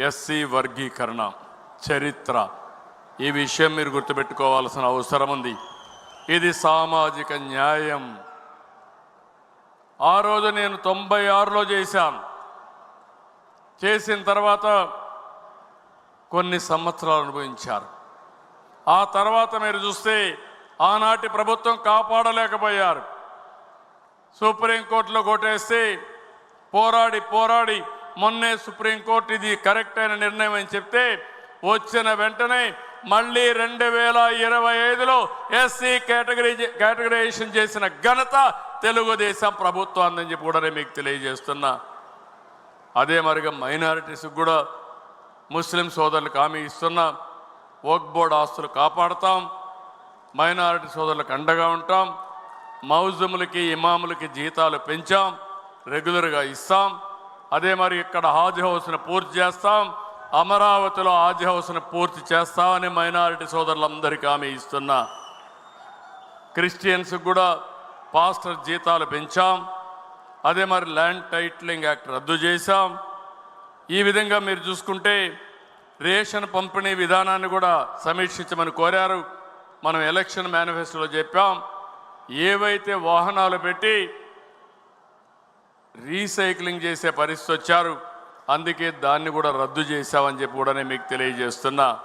SC వర్గీకరణ చరిత్ర. ఈ విషయం మీరు గుర్తుపెట్టుకోవాల్సిన అవసరం ఉంది. ఇది సామాజిక న్యాయం. ఆ రోజు నేను తొంభై ఆరులో చేశాను. చేసిన తర్వాత కొన్ని సంవత్సరాలు అనుభవించారు. ఆ తర్వాత మీరు చూస్తే ఆనాటి ప్రభుత్వం కాపాడలేకపోయారు. సుప్రీంకోర్టులో కొట్టేస్తే పోరాడి పోరాడి మొన్నే సుప్రీంకోర్టు ఇది కరెక్ట్ అయిన నిర్ణయం అని చెప్తే వచ్చిన వెంటనే మళ్ళీ రెండు వేల ఇరవై ఐదులో ఎస్సీ కేటగిరీ కేటగరైజేషన్ చేసిన ఘనత తెలుగుదేశం ప్రభుత్వం అని చెప్పి కూడా నేను మీకు తెలియజేస్తున్నా. అదే మరిగా మైనారిటీస్కి కూడా ముస్లిం సోదరులకు హామీ ఇస్తున్నా. వర్క్ బోర్డ్ ఆస్తులు కాపాడుతాం. మైనారిటీ సోదరులకు అండగా ఉంటాం. మౌజములకి ఇమాములకి జీతాలు పెంచాం. రెగ్యులర్గా ఇస్తాం. అదే మరి ఇక్కడ హాజ్ హౌస్ను పూర్తి చేస్తాం అమరావతిలో హాజ్ హౌస్ను పూర్తి చేస్తామని మైనారిటీ సోదరులందరికీ ఆమె ఇస్తున్నా. క్రిస్టియన్స్ కూడా పాస్టర్ జీతాలు పెంచాం అదే మరి ల్యాండ్ టైటిలింగ్ యాక్ట్ రద్దు చేశాం. ఈ విధంగా మీరు చూసుకుంటే రేషన్ పంపిణీ విధానాన్ని కూడా సమీక్షించమని కోరారు. మనం ఎలక్షన్ మేనిఫెస్టోలో చెప్పాం ఏవైతే వాహనాలు పెట్టి రీసైక్లింగ్ చేసే పరిస్థితి వచ్చారు. అందుకే దాన్ని కూడా రద్దు చేశామని చెప్పి కూడా నేను మీకు తెలియజేస్తున్నా.